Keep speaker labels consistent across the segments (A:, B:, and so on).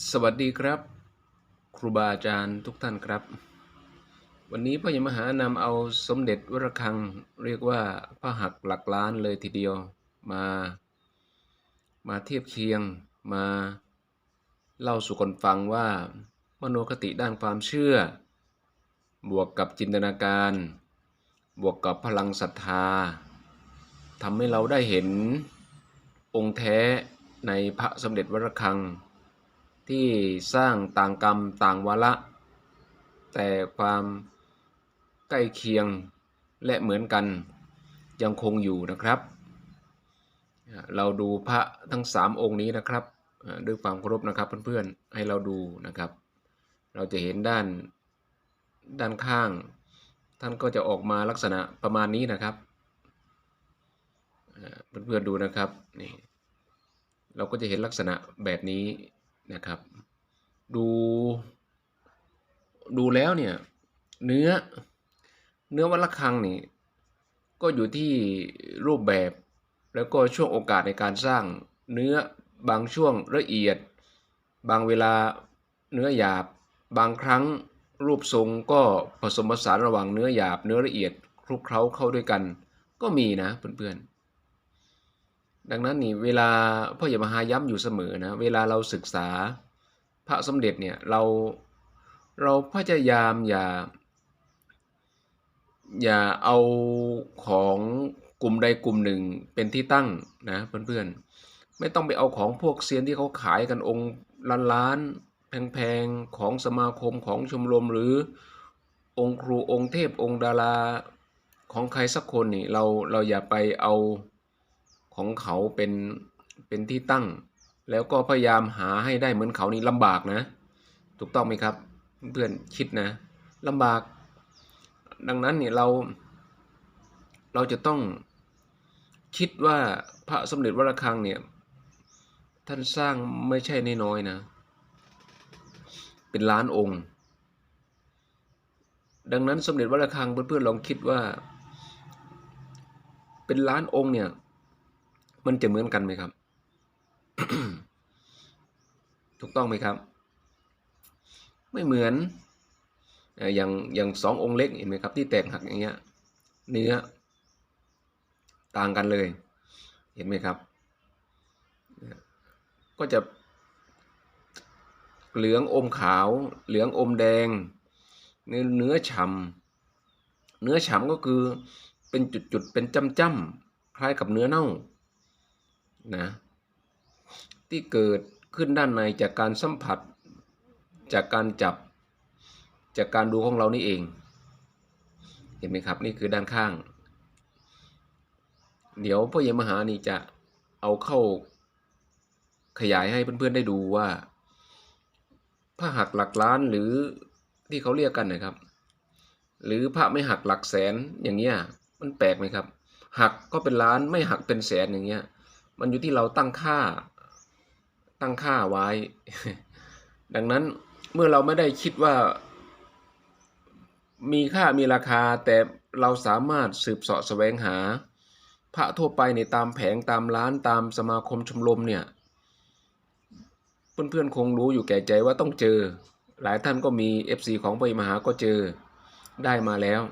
A: สวัสดีครับ ครูบาอาจารย์ทุกท่านครับ วันนี้พ่อยมหานำเอาสมเด็จวรคัง เรียกว่าพระหักหลักล้านเลยทีเดียวมา มาเทียบเคียงมาเล่าสู่คนฟังว่า มโนคติด้านความเชื่อ บวกกับจินตนาการ บวกกับพลังศรัทธาทำให้เราได้เห็นองค์แท้ในพระสมเด็จวรคัง ที่สร้างต่างกรรมต่างวาระ แต่ความใกล้เคียงและเหมือนกันยังคงอยู่นะครับ เราดูพระทั้งสามองค์นี้นะครับด้วยความเคารพนะครับเพื่อนๆให้เราดูนะครับ เราจะเห็นด้านด้านข้าง ท่านก็จะออกมาลักษณะประมาณนี้นะครับอ่าเพื่อนๆดูนะครับนี่เราก็จะเห็นลักษณะแบบนี้ นะครับ ดู ดูแล้วเนี่ย เนื้อเนื้อวัดระฆังนี่ก็อยู่ที่รูปแบบ แล้วก็ช่วงโอกาสในการสร้างเนื้อบางช่วงละเอียด บางเวลาเนื้อหยาบ บางครั้งรูปทรงก็ผสมผสานระหว่างเนื้อหยาบ เนื้อละเอียดคลุกเคล้าเข้าด้วยกัน ก็มีนะเพื่อนๆ ดังนั้นนี่เวลาพ่ออย่ามหาย้ำอยู่เสมอนะเวลาเราศึกษาพระสมเด็จเนี่ยเราเราพยายามอย่า อย่าเอาของกลุ่มใดกลุ่มหนึ่งเป็นที่ตั้งนะเพื่อนๆไม่ต้องไปเอาของพวกเซียนที่เขาขายกันองค์ล้านล้านๆแพงๆของสมาคมของชมรมหรือองค์ครูองค์เทพองค์ดาราของใครสักคนนี่เราเราอย่าไปเอา ของเขาเป็นเป็นที่ตั้ง แล้วก็พยายามหาให้ได้เหมือนเขานี่ลำบากนะ ถูกต้องไหมครับ เพื่อนคิดนะลำบาก ดังนั้นเนี่ยเรา เราจะต้องคิดว่าพระสมเด็จวรคังเนี่ย ท่านสร้างไม่ใช่น้อยๆนะ เป็นล้านองค์ ดังนั้นสมเด็จวรคังเพื่อนๆลองคิดว่า เป็นล้านองค์เนี่ย มันจะเหมือนกันไหมครับ ถูกต้องไหมครับ ไม่เหมือนเอ่ออย่างอย่างสององค์เล็กเห็นไหมครับที่แตกหักอย่างเงี้ย เนื้อต่างกันเลย เห็นไหมครับ ก็จะเหลืองอมขาว เหลืองอมแดง เนื้อเนื้อฉ่ำเนื้อฉ่ำก็คือเป็นจุดๆเป็นจ้ำๆคล้ายกับเนื้อเน่า นะที่เกิดขึ้นด้านในจากการสัมผัส จากการจับ จากการดูของเรานี่เอง เห็นไหมครับนี่คือด้านข้าง เดี๋ยวพ่อเยมหานี่จะเอาเข้าขยายให้เพื่อนๆได้ดูว่าผ้าหักหลักล้านหรือที่เขาเรียกกันนะครับ หรือผ้าไม่หักหลักแสนอย่างเงี้ยมันแปลกไหมครับ หักก็เป็นล้านไม่หักเป็นแสนอย่างเงี้ย มันอยู่ที่เราตั้งค่าตั้งค่าไว้ ดังนั้นเมื่อเราไม่ได้คิดว่ามีค่ามีราคาแต่เราสามารถสืบเสาะแสวงหา พระทั่วไปในตามแผงตามร้านตามสมาคมชมรมเนี่ยเพื่อนๆคงรู้อยู่แก่ใจว่าต้องเจอ หลายท่านก็มี FC ของพระมหาก็เจอได้มาแล้ว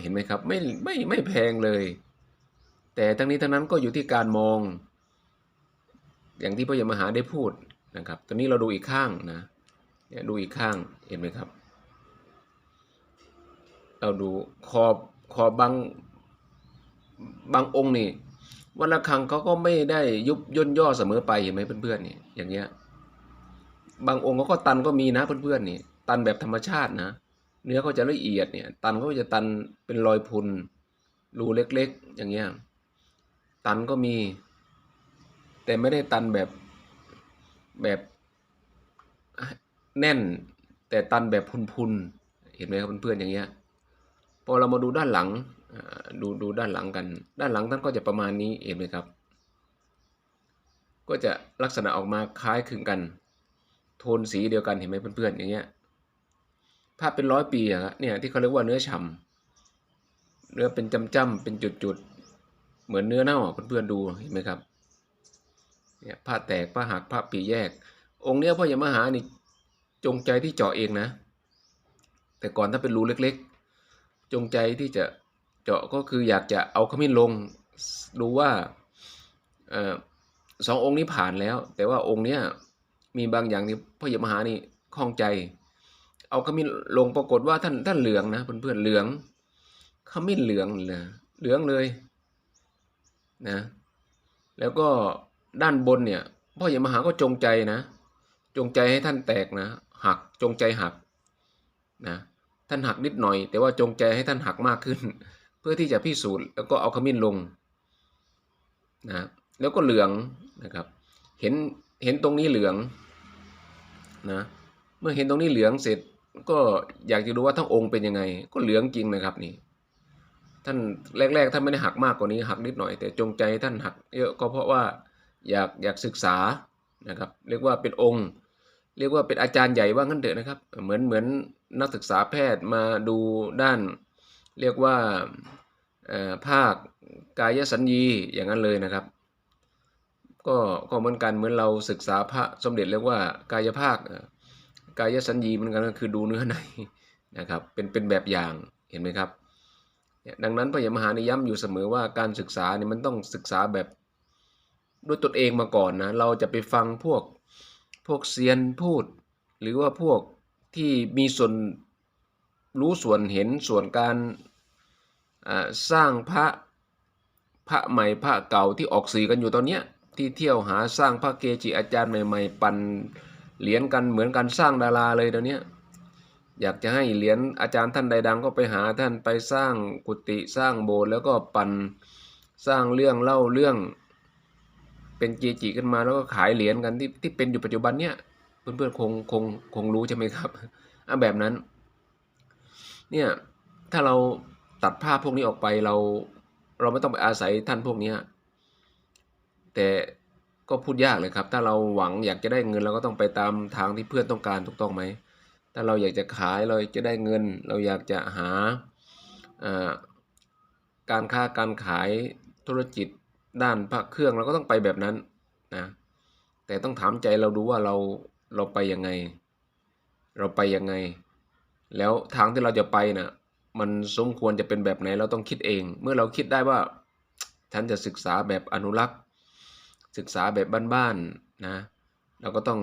A: เห็นไหมครับ ไม่ไม่ไม่แพงเลย แต่ทั้งนี้ทั้งนั้นก็อยู่ที่การมอง อย่างที่พระยมหาได้พูดนะครับ ตอนนี้เราดูอีกข้างนะเนี่ยดูอีกข้างเห็นไหมครับ เราดูขอบขอบบางบางองค์นี่วันละครั้งเขาก็ไม่ได้ยุบย่นย่อเสมอไปเห็นไหมเพื่อนๆนี่อย่างเงี้ยบางองค์เขาก็ตันก็มีนะเพื่อนๆนี่ตันแบบธรรมชาตินะ เนื้อเขาจะละเอียดเนี่ย ตันเขาจะตันเป็นรอยพุนรูเล็ก ๆ อย่างเงี้ย ตันก็มี แต่ไม่ได้ตันแบบแบบแน่น แต่ตันแบบพุนๆเห็นไหมครับเพื่อนๆอย่างเงี้ยพอเรามาดูด้านหลังดูดูด้านหลังกัน ด้านหลังท่านก็จะประมาณนี้เห็นไหมครับ ก็จะลักษณะออกมาคล้ายคลึงกัน โทนสีเดียวกันเห็นไหมเพื่อนๆอย่างเงี้ยภาพเป็นร้อยปีอะครับเนี่ยที่เขาเรียกว่าเนื้อฉ่ำเนื้อเป็นจำๆเป็นจุดๆ เหมือนเนื้อเน่าอะเพื่อนๆดูเห็นไหมครับเนี่ยผ้าแตกผ้าหักผ้าปีแยก องค์เนี้ยพ่อใหญ่มหานี่จงใจที่เจาะเองนะ แต่ก่อนถ้าเป็นรูเล็กๆ จงใจที่จะเจาะก็คืออยากจะเอาขมิ้นลงดูว่าออสององค์นี้ผ่านแล้ว แต่ว่าองค์เนี้ยมีบางอย่างที่พ่อใหญ่มหานี่ข้องใจ เอาขมิ้นลงปรากฏว่าท่านท่านเหลืองนะเพื่อนๆเหลืองขมิ้นเหลืองเลยเหลืองเลย นะแล้วก็ด้านบนเนี่ยพ่อใหญ่มหาก็จงใจนะ จงใจให้ท่านแตกนะหักจงใจหักนะท่านหักนิดหน่อย แต่ว่าจงใจให้ท่านหักมากขึ้น เพื่อที่จะพิสูจน์แล้วก็เอาขมิ้นลงนะแล้วก็เหลืองนะครับเห็นเห็นตรงนี้เหลืองนะเมื่อเห็นตรงนี้เหลืองเสร็จก็อยากจะดูว่าทั้งองค์เป็นยังไง ก็เหลืองจริงนะครับนี่ ท่านแรกๆท่านไม่ได้หักมากกว่านี้หักนิดหน่อย แต่จงใจท่านหักเยอะก็เพราะว่าอยากอยากศึกษานะครับ เรียกว่าเป็นองค์ เรียกว่าเป็นอาจารย์ใหญ่ว่างั้นเถอะนะครับ เหมือนเหมือนนักศึกษาแพทย์มาดูด้าน เรียกว่าภาคกายสัญญีอย่างนั้นเลยนะครับ ก็ก็เหมือนกันเหมือนเราศึกษาพระสมเด็จเรียกว่ากายภาคกายสัญญีเหมือนกันก็คือดูเนื้อในนะครับ เป็นเป็นแบบอย่างเห็นไหมครับ ดังนั้นพระยามหานิย้ำอยู่เสมอว่าการศึกษาเนี่ยมันต้องศึกษาแบบด้วยตนเองมาก่อนนะ เราจะไปฟังพวกพวกเซียนพูด หรือว่าพวกที่มีส่วนรู้ส่วนเห็นส่วนการสร้างพระพระใหม่พระเก่าที่ออกสื่อกันอยู่ตอนเนี้ยที่เที่ยวหาสร้างพระเกจิอาจารย์ใหม่ๆ ปันเหรียญกันเหมือนกันสร้างดาราเลยตอนเนี้ย อยากจะให้เหรียญอาจารย์ท่านใดดังก็ไปหาท่านไปสร้างกุฏิสร้างโบสถ์แล้วก็ปั่นสร้างเรื่องเล่าเรื่องเป็นเกจิขึ้นมาแล้วก็ขายเหรียญกันที่ที่เป็นอยู่ปัจจุบันเนี้ยเพื่อนๆคงคงคงรู้ใช่ไหมครับอะแบบนั้น เนี่ยถ้าเราตัดภาพพวกนี้ออกไปเราเราไม่ต้องไปอาศัยท่านพวกเนี้ยแต่ก็พูดยากเลยครับ ถ้าเราหวังอยากจะได้เงินเราก็ต้องไปตามทางที่เพื่อนต้องการถูกต้องไหม ถ้าเราอยากจะขายเราจะได้เงิน เราอยากจะหาการค้าการขายธุรกิจด้านพระเครื่องเราก็ต้องไปแบบนั้นนะแต่ต้องถามใจเราดูว่าเราเราไปยังไง เราไปยังไง แล้วทางที่เราจะไปน่ะมันสมควรจะเป็นแบบไหนเราต้องคิดเอง เมื่อเราคิดได้ว่าฉันจะศึกษาแบบอนุรักษ์ ศึกษาแบบบ้านๆนะเราก็ต้อง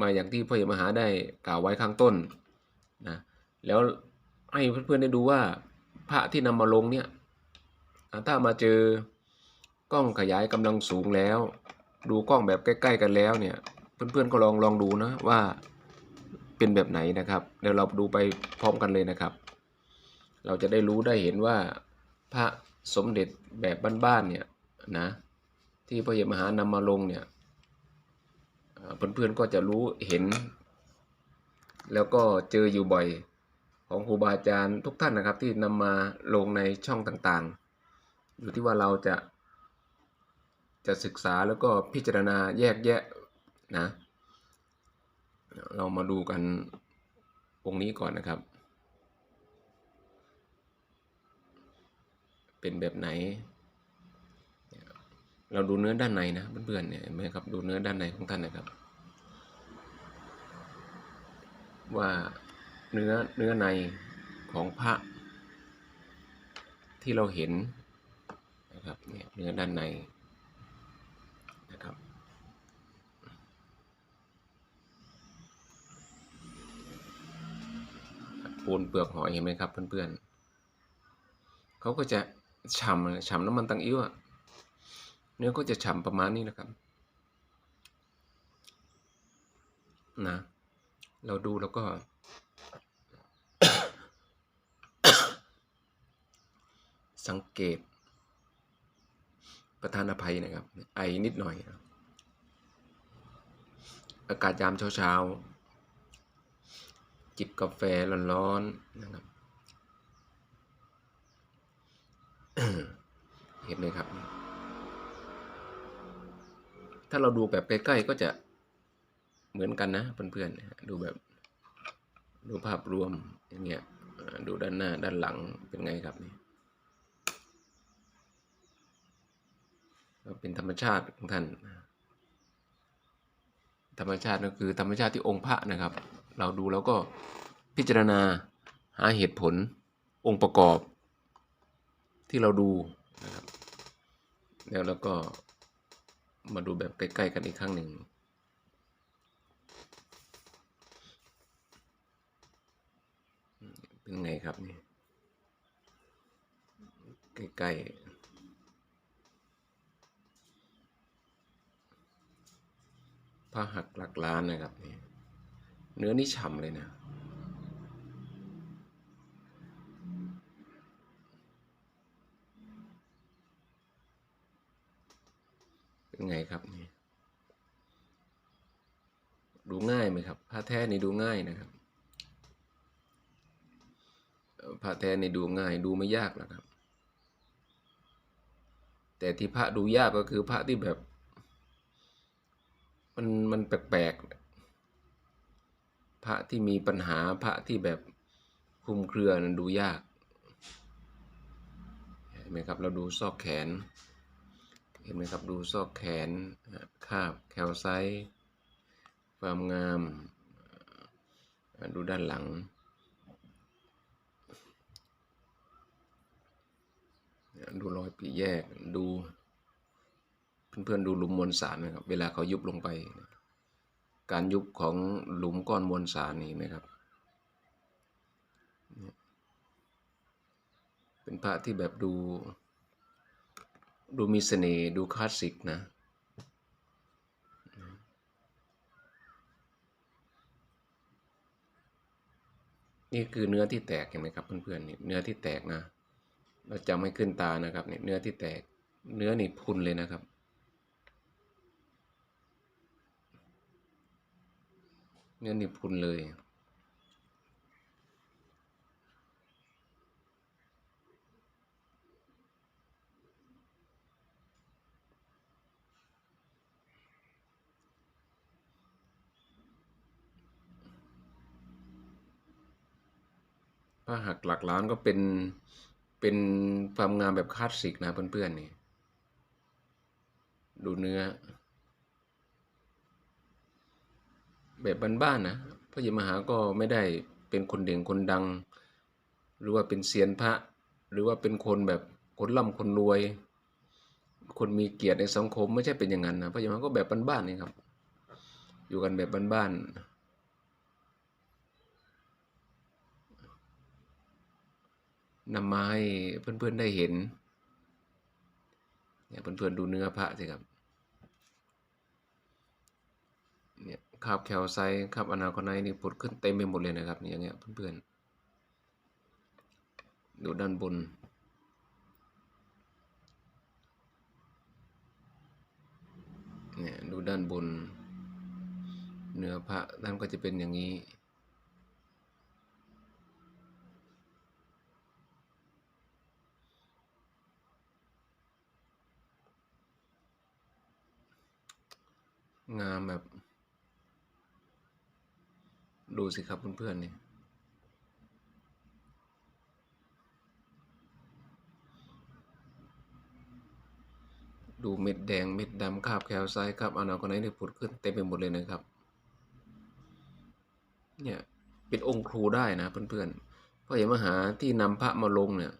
A: มาอย่างที่พ่อใหญ่มหาได้กล่าวไว้ข้างต้นนะแล้วให้เพื่อนๆได้ดูว่าพระที่นำมาลงเนี่ยถ้ามาเจอกล้องขยายกำลังสูงแล้ว ดูกล้องแบบใกล้ ๆ กันแล้วเนี่ยเพื่อนๆก็ลองลองดูนะว่าเป็นแบบไหนนะครับเดี๋ยวเราดูไปพร้อมกันเลยนะครับ เราจะได้รู้ได้เห็นว่าพระสมเด็จแบบบ้านๆเนี่ยนะที่พระเยมหานำมาลงเนี่ย เพื่อนๆก็จะรู้เห็น แล้วก็เจออยู่บ่อยของครูบาอาจารย์ทุกท่านนะครับ ที่นำมาลงในช่องต่างๆ อยู่ที่ว่าเราจะ จะศึกษาแล้วก็พิจารณาแยกแยะนะ เรามาดูกันองค์นี้ก่อนนะครับ เป็นแบบไหน เราดูเนื้อด้านในนะเพื่อนๆเนี่ยเห็นไหมครับดูเนื้อด้านในของท่านนะครับ ว่าเนื้อเนื้อในของพระที่เราเห็นนะครับเนี่ยเนื้อด้านในนะครับปูนเปลือกหอยเห็นไหมครับเพื่อนๆเขาก็จะฉ่ำฉ่ำน้ำมันตังอิ้วอะ เนื้อก็จะฉ่ำประมาณนี้นะครับนะเราดูแล้วก็ สังเกต ประธานอภัยนะครับ ไอนิดหน่อยนะอากาศยามเช้าๆ จิบกาแฟร้อนๆนะครับเห็นไหมครับ ถ้าเราดูแบบใกล้ๆก็จะเหมือนกันนะเพื่อนๆดูแบบดูภาพรวมอย่างเงี้ยดูด้านหน้าด้านหลังเป็นไงครับนี่ก็เป็นธรรมชาติของท่าน ธรรมชาติก็คือธรรมชาติที่องค์พระนะครับ เราดูแล้วก็พิจารณาหาเหตุผลองค์ประกอบที่เราดูนะครับแล้วแล้วก็ มาดูแบบใกล้ๆกันอีกครั้งหนึ่ง เป็นไงครับนี่ ใกล้ๆผ้าหักหลักล้านนะครับนี่เนื้อนี่ฉ่ำเลยนะ เป็นไงครับนี่ดูง่ายไหมครับผ้าแท้นี่ดูง่ายนะครับผ้าแท้นี่ดูง่ายดูไม่ยากหรอกครับ แต่ที่พระดูยากก็คือพระที่แบบ มันมันแปลกๆพระที่มีปัญหาพระที่แบบคุมเครือนั้นดูยากเห็นไหมครับ เราดูซอกแขน เห็นไหมครับดูซอกแขนคาบแคลไซต์ความงาม ดูด้านหลัง ดูรอยปีแยกดูเพื่อนๆดูหลุมมวลสารนะครับ เวลาเขายุบลงไป การยุบของหลุมก้อนมวลสารนี่นะครับ เป็นพระที่แบบดู ดูมีเสน่ห์ดูคลาสสิกนะ นี่คือเนื้อที่แตกเห็นไหมครับเพื่อนๆนี่เนื้อที่แตกนะ เราจำให้ขึ้นตานะครับเนี่ยเนื้อที่แตกเนื้อนี่พุนเลยนะครับเนื้อนี่พุนเลย ผ้าหักหลักล้านก็เป็นเป็นความงามแบบคลาสสิกนะเพื่อนๆนี่ ดูเนื้อ แบบบ้านๆนะพระยมหาก็ไม่ได้เป็นคนเด่งคนดัง หรือว่าเป็นเซียนพระ หรือว่าเป็นคนแบบคนร่ำคนรวย คนมีเกียรติในสังคมไม่ใช่เป็นอย่างนั้นนะพระยมหาก็แบบบ้านๆนี่ครับ อยู่กันแบบบ้านๆ นำมาให้เพื่อนๆได้เห็นเนี่ยเพื่อนๆดูเนื้อพระสิครับเนี่ยคาบแคลไซคาบอนาคอนไนนี่ผุดขึ้นเต็มไปหมดเลยนะครับเนี่ยอย่างเงี้ยเพื่อนๆดูด้านบนเนี่ยดูด้านบน เนื้อพระด้านก็จะเป็นอย่างนี้ งามแบบ ดูสิครับเพื่อนๆนี่ดูเม็ดแดงเม็ดดำคาบแคลไซต์คาบอนาคอนไนเนี่ยผุดขึ้นเต็มไปหมดเลยนะครับ เนี่ยเป็นองค์ครูได้นะเพื่อนๆเพราะอย่างมหาที่นำพระมาลงเนี่ย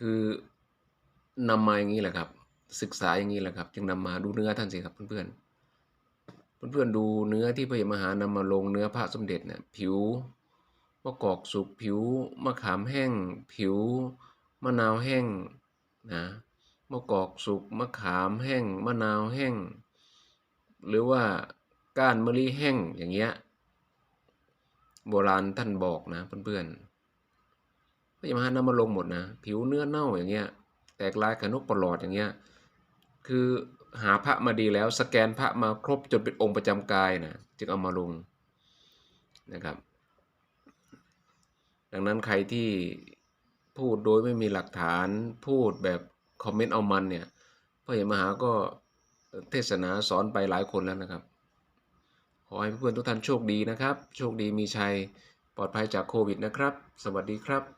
A: คือนำมาอย่างนี้แหละครับ ศึกษาอย่างนี้แหละครับ จึงนำมาดูเนื้อท่านสิครับเพื่อนๆ เพื่อนๆดูเนื้อที่พระมหานำมาลงเนื้อพระสมเด็จเนี่ยผิวมะกอกสุกผิวมะขามแห้ง ผิวมะนาวแห้งนะมะกอกสุกมะขามแห้งมะนาวแห้ง หรือว่าก้านมะลิแห้งอย่างเงี้ยโบราณท่านบอกนะเพื่อนๆพระยมหานำมาลงหมดนะ ผิวเนื้อเน่าอย่างเงี้ยแตกลายขนกปลอดอย่างเงี้ยคือ หาพระมาดีแล้วสแกนพระมาครบจนเป็นองค์ประจำกายนะจึงเอามาลงนะครับ ดังนั้นใครที่พูดโดยไม่มีหลักฐานพูดแบบคอมเมนต์เอามันเนี่ยพ่อใหญ่มหาก็เทศนาสอนไปหลายคนแล้วนะครับ ขอให้เพื่อนทุกท่านโชคดีนะครับ โชคดีมีชัยปลอดภัยจากโควิดนะครับ สวัสดีครับ